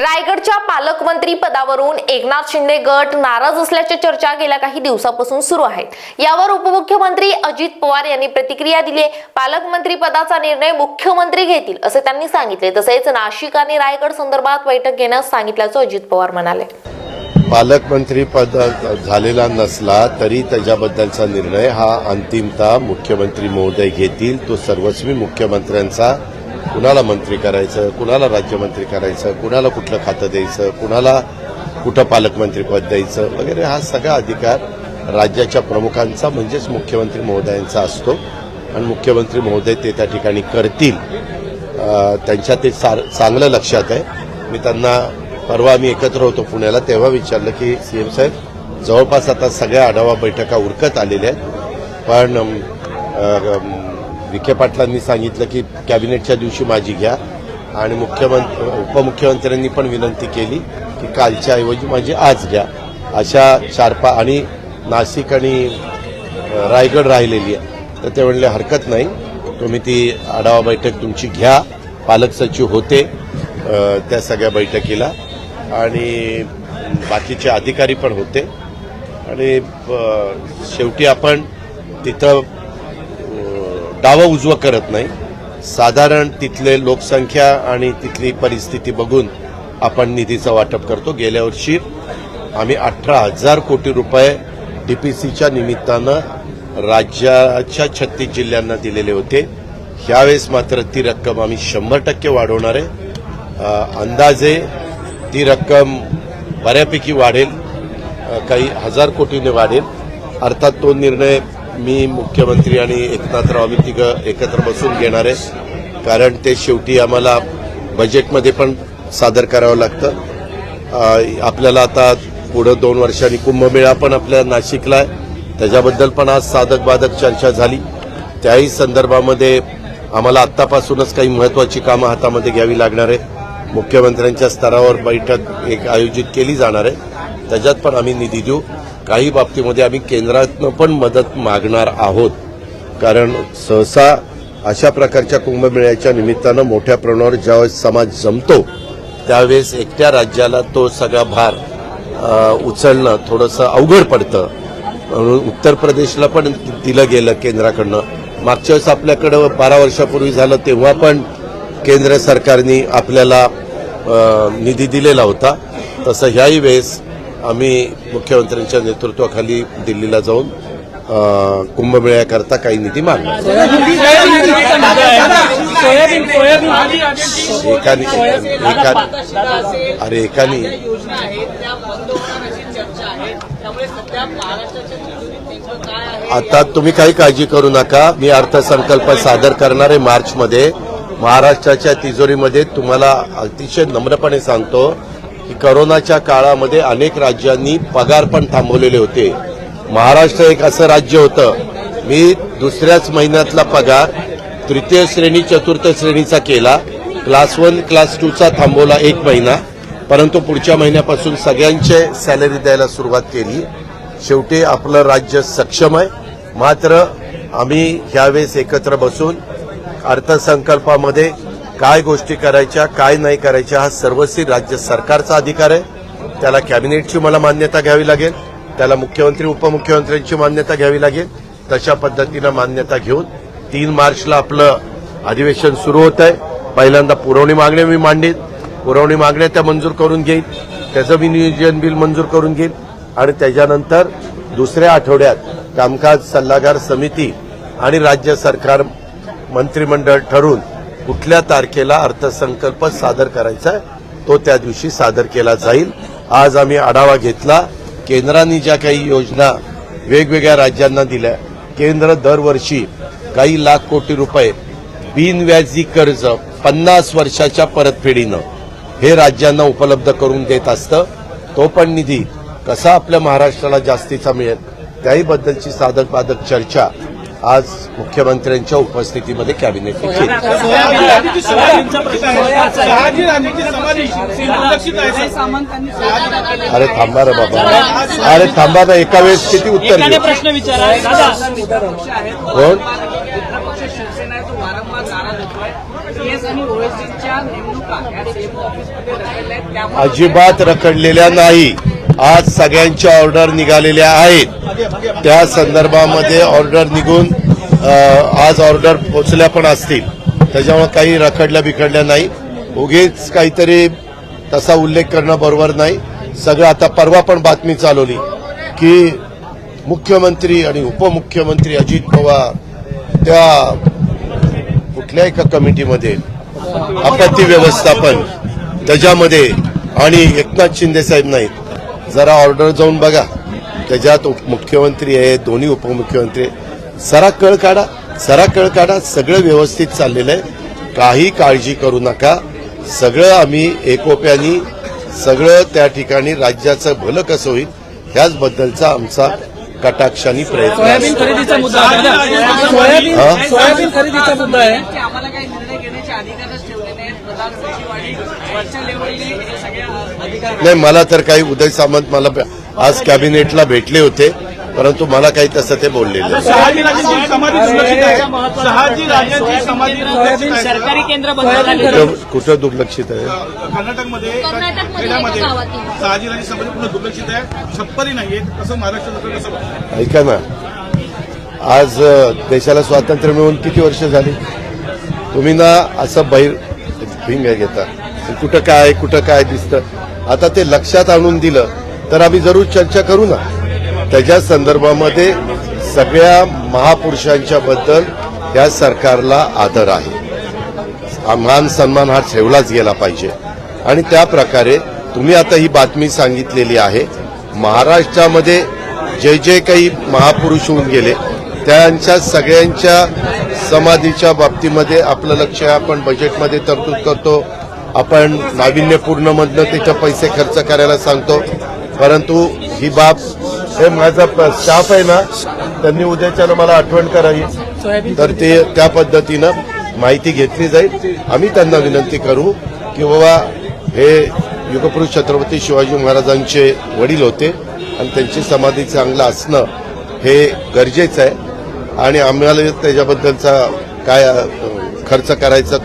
रायगडच्या पालकमंत्री पदावरून एकनाथ शिंदे गट नाराज असल्याच्या चर्चा गेल्या काही दिवसापासून सुरू आहेत. यावर उपमुख्यमंत्री अजित पवार यांनी प्रतिक्रिया दिली पालकमंत्री पदाचा निर्णय मुख्यमंत्री घेतील असे त्यांनी सांगितले. तसेच नाशिक आणि रायगड संदर्भात बैठक घेण्यास सांगितल्याचं अजित पवार म्हणाले. पालकमंत्री पद झालेला नसला तरी त्याच्याबद्दलचा निर्णय हा अंतिमता मुख्यमंत्री महोदय घेतील. तो सर्वस्वी मुख्यमंत्र्यांचा कुणाला मंत्री करायचं कुणाला राज्यमंत्री करायचं कुणाला कुठलं खातं द्यायचं कुणाला कुठं पालकमंत्री पद द्यायचं वगैरे हा सगळा अधिकार राज्याच्या प्रमुखांचा म्हणजेच मुख्यमंत्री महोदयांचा असतो. आणि मुख्यमंत्री महोदय ते त्या ठिकाणी करतील. त्यांच्या ते सार- चांगलं लक्षात आहे. मी त्यांना परवा आम्ही एकत्र होतो पुण्याला तेव्हा विचारलं की सीएम साहेब जवळपास आता सगळ्या आढावा बैठका उरकत आलेल्या आहेत. पण विखे पाटलांनी सांगितलं की कॅबिनेटच्या दिवशी माझी घ्या. आणि मुख्यमंत्री उपमुख्यमंत्र्यांनी पण विनंती केली की कालच्या ऐवजी माझी आज घ्या. अशा चार पा आणि नाशिक आणि रायगड राहिलेली आहे. तर ते म्हणले हरकत नाही. तुम्ही ती आढावा बैठक तुमची घ्या. पालक सचिव होते त्या सगळ्या बैठकीला. आणि बाकीचे अधिकारी पण होते. आणि शेवटी आपण तिथं डावं उजवं करत नाही. साधारण तिथले लोकसंख्या आणि तिथली परिस्थिती बघून आपण निधीचं वाटप करतो. गेल्या वर्षी आम्ही अठरा हजार कोटी रुपये डीपीसीच्या निमित्तानं राज्याच्या छत्तीस जिल्ह्यांना दिलेले होते. ह्यावेळेस मात्र ती रक्कम आम्ही शंभर टक्के वाढवणार आहे. अंदाजे ती रक्कम बऱ्यापैकी वाढेल. काही हजार कोटीने वाढेल. अर्थात तो निर्णय मी मुख्यमंत्री आणि एकनाथराव आम्ही तिघं एकत्र बसून घेणार आहे. कारण ते शेवटी आम्हाला बजेटमध्ये पण सादर करावं लागतं. आपल्याला आता पुढं दोन वर्षांनी कुंभमेळा पण आपल्या नाशिकला आहे. त्याच्याबद्दल पण आज साधक बाधक चर्चा झाली. त्याही संदर्भामध्ये आम्हाला आत्तापासूनच काही महत्वाची कामं हातामध्ये घ्यावी लागणार आहे. मुख्यमंत्र्यांच्या स्तरावर बैठक एक आयोजित केली जाणार आहे. त्याच्यात पण आम्ही निधी देऊ. काही बाबतीमध्ये आम्ही केंद्रातनं पण मदत मागणार आहोत. कारण सहसा अशा प्रकारच्या कुंभमेळ्याच्या निमित्तानं मोठ्या प्रमाणावर ज्यावेळेस समाज जमतो त्यावेळेस एकट्या राज्याला तो सगळा भार उचलणं थोडंसं अवघड पडतं. म्हणून उत्तर प्रदेशला पण दिलं गेलं केंद्राकडनं. मागच्या वेळेस आपल्याकडं बारा वर्षापूर्वी झालं तेव्हा पण केंद्र सरकारने आपल्याला निधी दिलेला होता. तसं ह्याही वेळेस आम्ही मुख्यमंत्र्यांच्या नेतृत्वाखाली दिल्लीला जाऊन कुंभमेळ्याकरता काही निधी मागला एकाने अरे एकाने आता तुम्ही काही काळजी करू नका. मी अर्थसंकल्प सादर करणार आहे मार्चमध्ये. महाराष्ट्राच्या तिजोरीमध्ये तुम्हाला अतिशय नम्रपणे सांगतो की करोनाच्या काळामध्ये अनेक राज्यांनी पगार पण थांबवलेले होते. महाराष्ट्र एक असं राज्य होतं. मी दुसऱ्याच महिन्यातला पगार तृतीय श्रेणी चतुर्थ श्रेणीचा केला. क्लास वन क्लास टूचा थांबवला एक महिना. परंतु पुढच्या महिन्यापासून सगळ्यांचे सॅलरी द्यायला सुरुवात केली. शेवटी आपलं राज्य सक्षम आहे. मात्र आम्ही ह्यावेळेस एकत्र बसून अर्थसंकल्पामध्ये काय गोष्टी करायच्या काय नाही करायच्या हा सर्वस्वी राज्य सरकारचा अधिकार आहे. त्याला कॅबिनेटची मला मान्यता घ्यावी लागेल त्याला मुख्यमंत्री उपमुख्यमंत्र्यांची मान्यता घ्यावी लागेल तशा पद्धतीनं मान्यता घेऊन तीन मार्चला आपलं अधिवेशन सुरू होत आहे पहिल्यांदा पुरवणी मागण्या मी मांडीन. पुरवणी मागण्या त्या मंजूर करून घेईन. त्याचं मी नियोजन बिल मंजूर करून घेईन. आणि त्याच्यानंतर दुसऱ्या आठवड्यात कामकाज सल्लागार समिती आणि राज्य सरकार मंत्रिमंडळ ठरून कुठल्या तारखेला अर्थसंकल्प सादर करायचा आहे तो त्या दिवशी सादर केला जाईल. आज आम्ही आढावा घेतला केंद्राने ज्या काही योजना वेगवेगळ्या राज्यांना दिल्या. केंद्र दरवर्षी काही लाख कोटी रुपये बिनव्याजी कर्ज पन्नास वर्षाच्या परतफेडीनं हे राज्यांना उपलब्ध करून देत असतं. तो पण निधी कसा आपल्या महाराष्ट्राला जास्तीचा मिळेल त्याहीबद्दलची साधक बाधक चर्चा आज मुख्यमंत्र्यांच्या उपस्थितीमध्ये कॅबिनेटने केली. सामंतांनी अरे थांबा रे बाबा. अरे थांबा ना एका वेळेस किती उत्तर प्रश्न विचारा. दादा. कोण? अजिबात रखडलेल्या नाही. आज सगळ्यांच्या ऑर्डर निघालेल्या आहेत. त्या संदर्भामध्ये ऑर्डर निघून आज ऑर्डर पोचल्या पण असतील. त्याच्यामुळे काही रखडल्या बिखडल्या नाही. उगीच काहीतरी तसा उल्लेख करणं बरोबर नाही. सगळं आता परवा पण बातमी चालवली की मुख्यमंत्री आणि उपमुख्यमंत्री अजित पवार त्या कुठल्या एका कमिटीमध्ये आपत्ती व्यवस्थापन त्याच्यामध्ये आणि एकनाथ शिंदे साहेब नाहीत. जरा ऑर्डर जाऊन बघा. त्याच्यात उप- मुख्यमंत्री आहे दोन्ही उपमुख्यमंत्री आहे. सरा कळ काढा सरा कळ काढा सगळं व्यवस्थित चाललेलं आहे काही काळजी करू नका सगळं आम्ही एकोप्यानी सगळं त्या ठिकाणी राज्याचं भलं कसं होईल ह्याचबद्दलचा आमचा कटाक्षाने प्रयत्न सोयाबीन असतो. खरेदीचा मुद्दा आहे. सोयाबीन हा? खरेदीचा मुद्दा आम्हाला काही निर्णय घेण्याचे अधिकारच हे नाही मला तर काही उदय सामंत मला आज कॅबिनेटला भेटले होते परंतु मला काही तसं ते बोललेलं नाही. शहाजी राजांची समाधी दुर्लक्षित आहे. शहाजी राजांची समाधी दुर्लक्षित आहे. सरकारी केंद्र बंद सोयाबीन झाले कुठं दुर्लक्षित आहे? कर्नाटकमध्ये खेड्यामध्ये शहाजी राजांची समाधी पूर्ण दुर्लक्षित आहे? छप्परी नाहीये कसं महाराष्ट्र? ऐका ना. आज देशाला स्वातंत्र्य मिळून किती वर्ष झाली? तुम्ही ना असं बाहेर भिंग घेता. कुठं काय कुठं काय दिसतं? आता ते लक्षात आणून दिलं. तर आम्ही जरूर चर्चा करू ना. त्याच्या संदर्भामध्ये सगळ्या महापुरुषांच्या बद्दल या सरकारला आदर आहे. मान सन्मान हा ठेवलाच गेला पाहिजे. आणि त्या प्रकारे तुम्ही आता ही बातमी सांगितलेली आहे. महाराष्ट्रामध्ये जे जे काही महापुरुष होऊन गेले त्यांच्या सगळ्यांच्या समाधीच्या बाबतीमध्ये आपलं लक्ष आहे. आपण बजेटमध्ये तरतूद करतो. आपण नाविन्यपूर्णमधनं तिथं पैसे खर्च करायला सांगतो. परंतु ही बाब हे माझा स्टाफ आहे ना त्यांनी उद्याच्यानं मला आठवण करावी. तर ते त्या पद्धतीनं माहिती घेतली जाईल. आम्ही त्यांना विनंती करू की बाबा हे युगपुरुष छत्रपती शिवाजी महाराजांचे वडील होते आणि त्यांची समाधी चांगलं असणं हे गरजेचं आहे. आणि आम्हाला त्याच्याबद्दलचा काय खर्च करायचा